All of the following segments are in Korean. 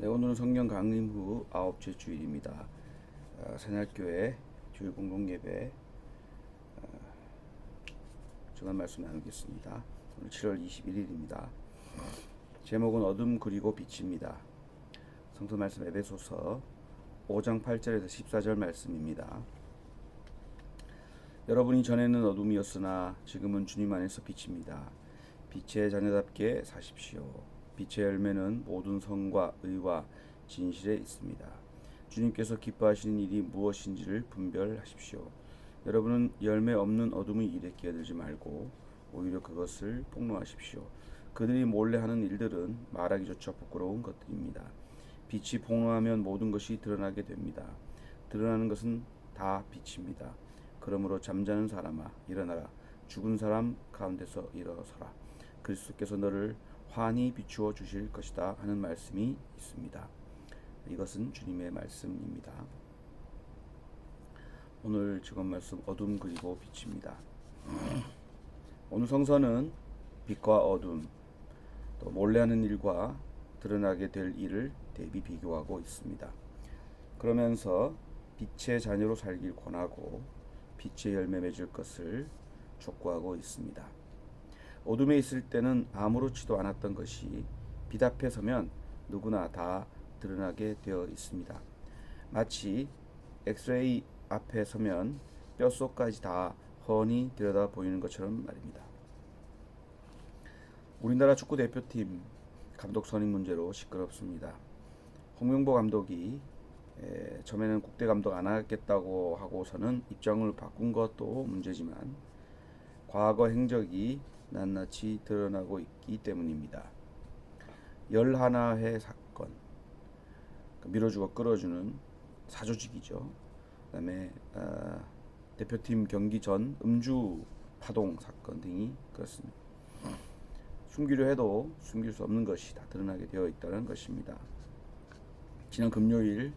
네, 오늘은 성령 강림 후 아홉째 주일입니다. 어, 새날교회 주일 공동 예배 어, 주간 말씀 나누겠습니다. 오늘 7월 21일입니다. 제목은 어둠 그리고 빛입니다. 성서 말씀 에베소서 5장 8절에서 14절 말씀입니다. 여러분이 전에는 어둠이었으나 지금은 주님 안에서 빛입니다. 빛의 자녀답게 사십시오. 빛의 열매는 모든 성과 의와 진실에 있습니다. 주님께서 기뻐하시는 일이 무엇인지를 분별하십시오. 여러분은 열매 없는 어둠의 일에 끼어들지 말고 오히려 그것을 폭로하십시오. 그들이 몰래 하는 일들은 말하기조차 부끄러운 것들입니다. 빛이 폭로하면 모든 것이 드러나게 됩니다. 드러나는 것은 다 빛입니다. 그러므로 잠자는 사람아 일어나라 죽은 사람 가운데서 일어서라 그리스도께서 너를 환히 비추어 주실 것이다 하는 말씀이 있습니다. 이것은 주님의 말씀입니다. 오늘 지금 말씀 어둠 그리고 빛입니다. 오늘 성서는 빛과 어둠 또 몰래 하는 일과 드러나게 될 일을 대비 비교하고 있습니다. 그러면서 빛의 자녀로 살길 권하고 빛의 열매 맺을 것을 촉구하고 있습니다. 어둠에 있을 때는 아무렇지도 않았던 것이 빛 앞에 서면 누구나 다 드러나게 되어 있습니다. 마치 엑스레이 앞에 서면 뼛속까지 다 훤히 들여다 보이는 것처럼 말입니다. 우리나라 축구 대표팀 감독 선임 문제로 시끄럽습니다. 홍명보 감독이 에, 처음에는 국대 감독 안 하겠다고 하고서는 입장을 바꾼 것도 문제지만 과거 행적이 낱낱이 드러나고 있기 때문입니다. 열하나회 사건 밀어주고 끌어주는 사조직이죠. 그다음에 어, 대표팀 경기 전 음주 파동 사건 등이 그렇습니다. 숨기려 해도 숨길 수 없는 것이 다 드러나게 되어 있다는 것입니다. 지난 금요일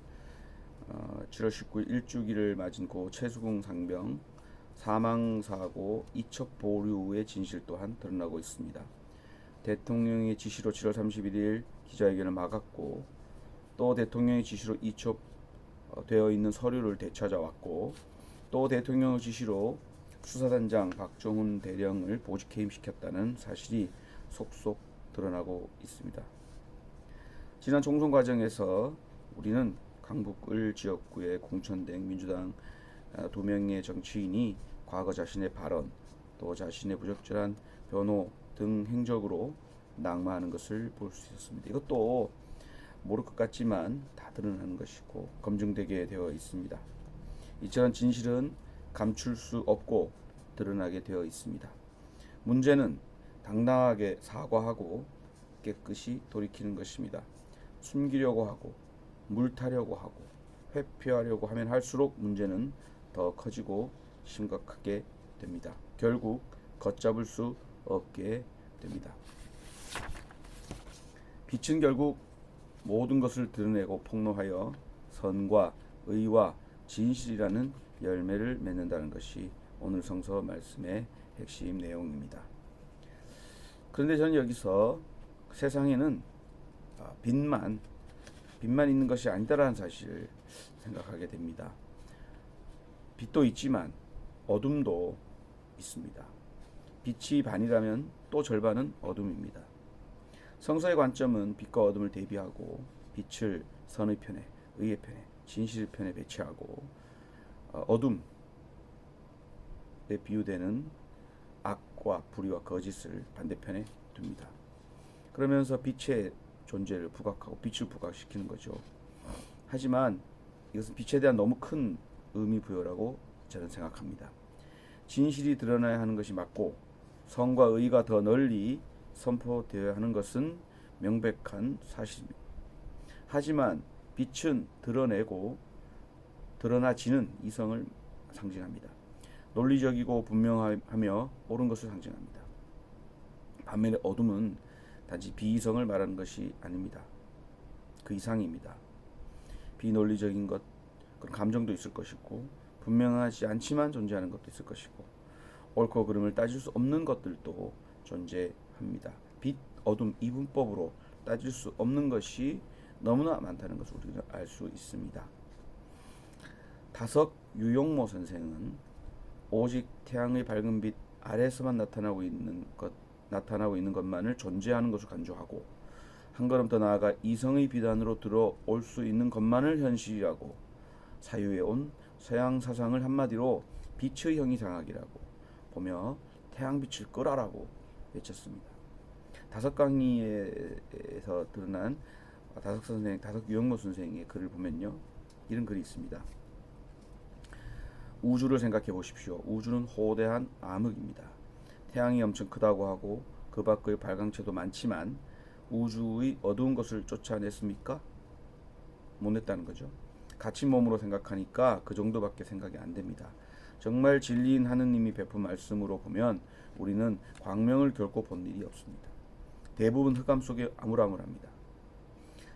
어, 7월 19일 일주기를 맞은 고 최수공 상병 사망 사고 이첩 보류의 진실 또한 드러나고 있습니다. 대통령의 지시로 7월 31일 기자회견을 막았고 또 대통령의 지시로 이첩 어, 있는 서류를 되찾아왔고 또 대통령의 지시로 수사단장 박정훈 대령을 보직 해임시켰다는 사실이 속속 드러나고 있습니다. 지난 총선 과정에서 우리는 강북을 지역구에 공천된 민주당 아, 두 명의 정치인이 과거 자신의 발언 또 자신의 부적절한 변호 등 행적으로 낙마하는 것을 볼 수 있었습니다. 이것도 모를 것 같지만 다 드러나는 것이고 검증되게 되어 있습니다. 이처럼 진실은 감출 수 없고 드러나게 되어 있습니다. 문제는 당당하게 사과하고 깨끗이 돌이키는 것입니다. 숨기려고 하고 물타려고 하고 회피하려고 하면 할수록 문제는 더 커지고 심각하게 됩니다. 결국 걷잡을 수 없게 됩니다. 빛은 결국 모든 것을 드러내고 폭로하여 선과 의와 진실이라는 열매를 맺는다는 것이 오늘 성서 말씀의 핵심 내용입니다. 그런데 저는 여기서 세상에는 아, 빛만 빛만 있는 것이 아니다라는 사실을 생각하게 됩니다. 빛도 있지만 어둠도 있습니다. 빛이 반이라면 또 절반은 어둠입니다. 성서의 관점은 빛과 어둠을 대비하고 빛을 선의 편에, 의의 편에, 진실 편에 배치하고 어, 어둠에 비유되는 악과 불의와 거짓을 반대편에 둡니다. 그러면서 빛의 존재를 부각하고 빛을 부각시키는 거죠. 하지만 이것은 빛에 대한 너무 큰 의미 부여라고 저는 생각합니다. 진실이 드러나야 하는 것이 맞고 성과 의가 더 널리 선포되어야 하는 것은 명백한 사실입니다. 하지만 빛은 드러내고 드러나지는 이성을 상징합니다. 논리적이고 분명하며 옳은 것을 상징합니다. 반면에 어둠은 단지 비이성을 말하는 것이 아닙니다. 그 이상입니다. 비논리적인 것, 그런 감정도 있을 것이고 분명하지 않지만 존재하는 것도 있을 것이고 옳고 그름을 따질 수 없는 것들도 존재합니다. 빛, 어둠, 이분법으로 따질 수 없는 것이 너무나 많다는 것을 우리가 알수 있습니다. 다석 유용모 선생은 오직 태양의 밝은 빛 아래서만 나타나고 있는 것 나타나고 있는 것만을 존재하는 것을 간주하고 한 걸음 더 나아가 이성의 비단으로 들어올 수 있는 것만을 현실이라고 사유에 온 서양 사상을 한마디로 빛의 형이상학이라고 보며 태양빛을 끄라라고 외쳤습니다. 다섯 강의에서 드러난 다섯 선생, 다섯 유영모 선생의 글을 보면요, 이런 글이 있습니다. 우주를 생각해 보십시오. 우주는 호대한 암흑입니다. 태양이 엄청 크다고 하고 그 밖의 발광체도 많지만 우주의 어두운 것을 쫓아냈습니까? 못 냈다는 거죠. 갇힌 몸으로 생각하니까 그 정도밖에 생각이 안 됩니다. 정말 진리인 하느님이 베푼 말씀으로 보면 우리는 광명을 결코 본 일이 없습니다. 대부분 흑암 속에 아물아물합니다.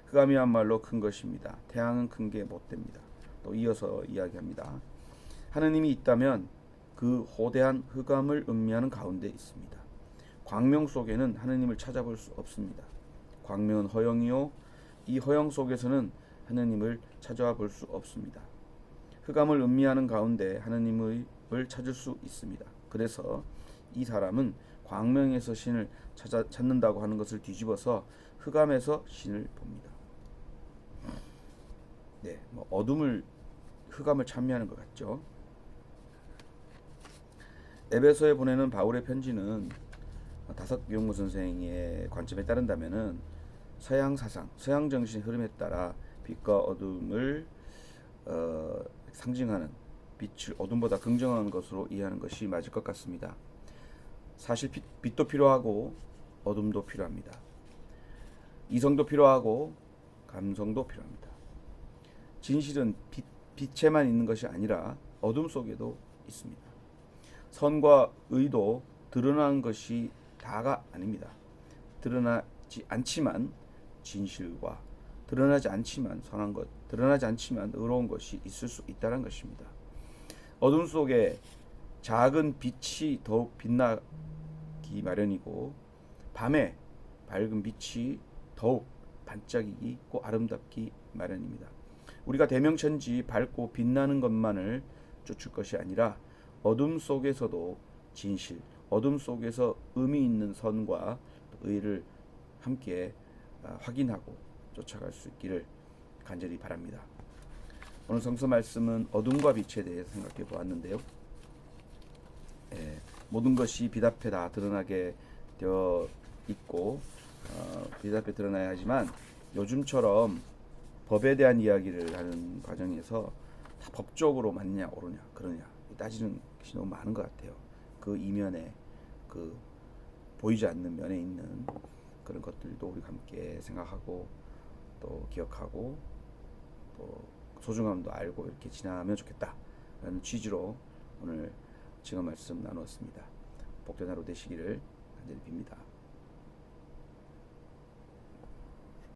흑암이야말로 큰 것입니다. 태양은 큰 게 못 됩니다. 또 이어서 이야기합니다. 하느님이 있다면 그 호대한 흑암을 음미하는 가운데 있습니다. 광명 속에는 하느님을 찾아볼 수 없습니다. 광명은 허영이요 이 허영 속에서는 하느님을 찾아와 볼 수 없습니다. 흑암을 음미하는 가운데 하느님을 찾을 수 있습니다. 그래서 이 사람은 광명에서 신을 찾아, 찾는다고 하는 것을 뒤집어서 흑암에서 신을 봅니다. 네, 뭐 어둠을 흑암을 찬미하는 것 같죠. 에베소에 보내는 바울의 편지는 다섯 용무 선생의 관점에 따른다면은 서양 사상, 서양 정신 흐름에 따라 빛과 어둠을 어, 상징하는 빛을 어둠보다 긍정하는 것으로 이해하는 것이 맞을 것 같습니다. 사실 빛, 빛도 필요하고 어둠도 필요합니다. 이성도 필요하고 감성도 필요합니다. 진실은 빛, 빛에만 있는 것이 아니라 어둠 속에도 있습니다. 선과 의도 드러나는 것이 다가 아닙니다. 드러나지 않지만 진실과 드러나지 않지만 선한 것, 드러나지 않지만 의로운 것이 있을 수 있다는 것입니다. 어둠 속에 작은 빛이 더욱 빛나기 마련이고 밤에 밝은 빛이 더욱 반짝이고 아름답기 마련입니다. 우리가 대명천지 밝고 빛나는 것만을 쫓을 것이 아니라 어둠 속에서도 진실, 어둠 속에서 의미 있는 선과 의를 함께 아, 확인하고 쫓아갈 수 있기를 간절히 바랍니다. 오늘 성서 말씀은 어둠과 빛에 대해 생각해 보았는데요. 예, 모든 것이 빛 앞에 다 드러나게 되어 있고 어, 빛 앞에 드러나야 하지만 요즘처럼 법에 대한 이야기를 하는 과정에서 다 법적으로 맞냐 옳으냐 그러냐 따지는 것이 너무 많은 것 같아요. 그 이면에 그 보이지 않는 면에 있는 그런 것들도 우리가 함께 생각하고 또 기억하고 또 소중함도 알고 이렇게 지나면 좋겠다라는 취지로 오늘 지금 말씀 나누었습니다. 복된 하루 되시기를 간절히 빕니다.